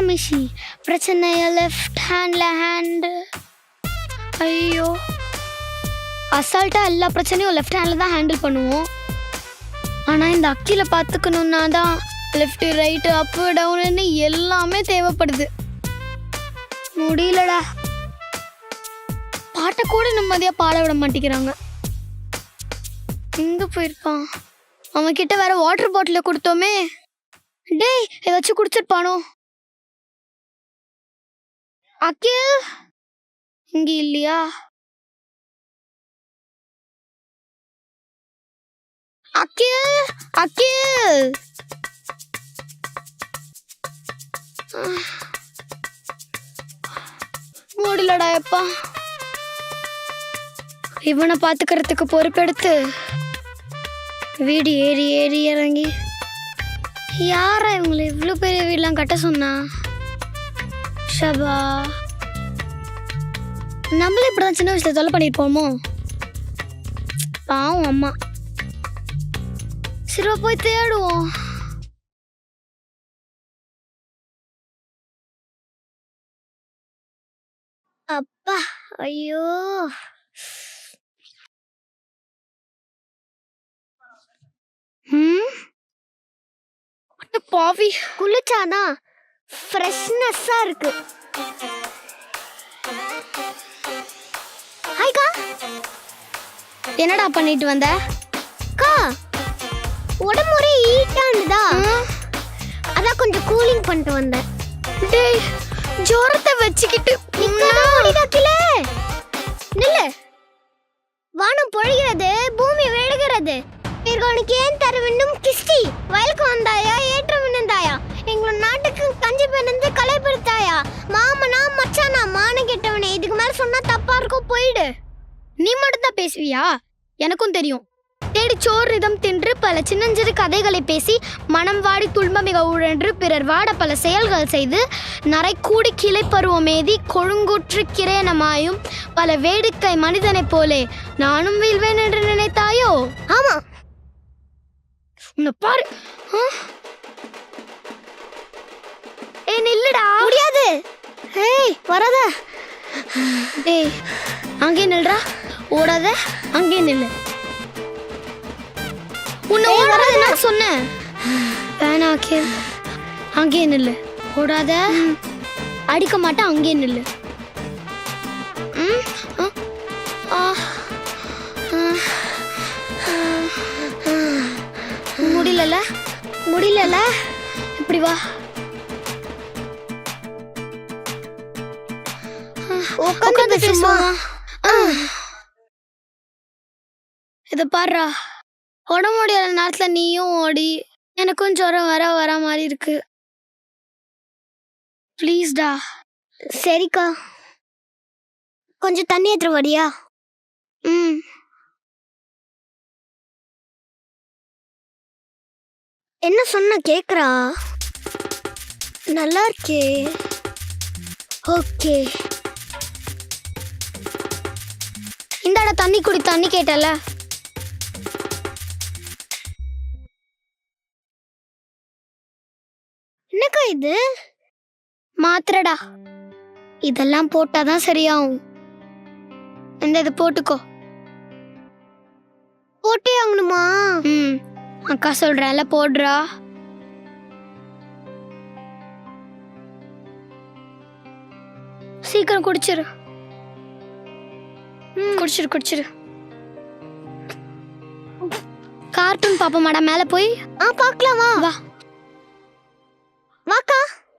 மிஷி பிரச்சனையா left handle hand ஐயோ. அசால்ட்டாக எல்லா பிரச்சனையும் லெஃப்ட் ஹேண்டில் தான் ஹேண்டில் பண்ணுவோம். ஆனால் இந்த அக்கியில் பார்த்துக்கணுன்னா தான் லெஃப்ட் ரைட்டு அப்பு டவுனுன்னு எல்லாமே தேவைப்படுது. முடியலடா. பாட்டை கூட நிம்மதியாக பாட விட மாட்டேங்கிறாங்க. எங்கே போயிருப்பான் அவன்கிட்ட வேற வாட்டர் பாட்டில கொடுத்தோமே. டேய் ஏதாச்சும் குடிச்சிருப்பானோ? அக்கே இங்க இல்லையா அக்கே அக்கே முடியலடா எப்பா. இவனை பாத்துக்கிறதுக்கு பொறுப்பெடுத்து வீடு ஏறி ஏறி இறங்கி. யாரா இவங்களை இவ்வளோ பெரிய வீடெலாம் கட்ட சொன்னா? ஷபா நம்மளே இப்படிதான் சின்ன வயசுல தொலை பண்ணிருப்போமோ? பாவம் அம்மா. சரி போய் தேடுவோம். அப்பா ஐயோ. ம்? பாவி குளிச்சானா? ஃப்ரெஷ்னஸ்ஸா இருக்கு. ஹாய்க்கா என்னடா பண்ணிட்டு வந்த? அக்கா உடம்பு ஒரே ஹீட்டானதா அதான் கொஞ்சம் கூலிங் பண்ணிட்டு வந்தேன். டேய் ஜோரத்தை வச்சுக்கிட்டு முடிதாக்கிலே நில்லு. வானம் பொழிகிறது பூமி விழுகிறது. இவர்களுக்கு ஏன் தர வேண்டும் கிஸ்டி வயலுக்கு வந்தாயா மான கெட்டவனே இதுக்கு மேல சொன்னா தப்பா இருக்கும் போயிடு. நீ மட்டும் தான் பேசுவியா? எனக்கும் தெரியும். தேடி சோறு இதம் தின்று பல சின்னஞ்சிறு கதைகளை பேசி மனம் வாடி துன்பமிக உழன்று பிறர் வாட பல செயல்கள் செய்து நரை கூடி கிளை பருவமேதி கொழுங்குற்று கிரேனமாயும் பல வேடிக்கை மனிதனைப் போலே நானும் வீழ்வேன் என்று நினைத்தாயோ? ஆமா. உன்னை பாரு. டேய் அங்கே நில்றா? ஓடாத அங்கே நில்லு. உன்னை ஓடாத நான் சொன்னேன். வேணா அகில் அங்கே நில்லு. ஓடாத. அடிக்க மாட்டேன் அங்கே நில்லு. முடியலல? முடியலல? இப்படி வா. உட்காந்து பேசுமா இத பாருடா உடம்பு முடியாத நேரத்துல நீயும் ஓடி. எனக்கும் ஜுரம் வர வர மாதிரி இருக்கு. ப்ளீஸ்டா சரிக்கா. கொஞ்சம் தண்ணி எடுத்துட்டு வரியா ம். என்ன சொன்ன கேக்குறா? நல்லா இருக்கே. ஓகே. இந்தாடா தண்ணி குடி தண்ணி கேட்டல என்னக்கா இது? மாத்திரடா. இதெல்லாம் போட்டாதான் சரியாகும். இந்த இது போட்டுக்கோ. போட்டே ஆகணுமா? ம். அக்கா சொல்றேன்ல போடுறா. சீக்கிரம் குடிச்சிரு. குடிச்சிரு குடிச்சிரு. கார்ட்டூன் பாப்போமாடா மேல போய். ஆ பார்க்கலாம் வா. வா. வாக்கா.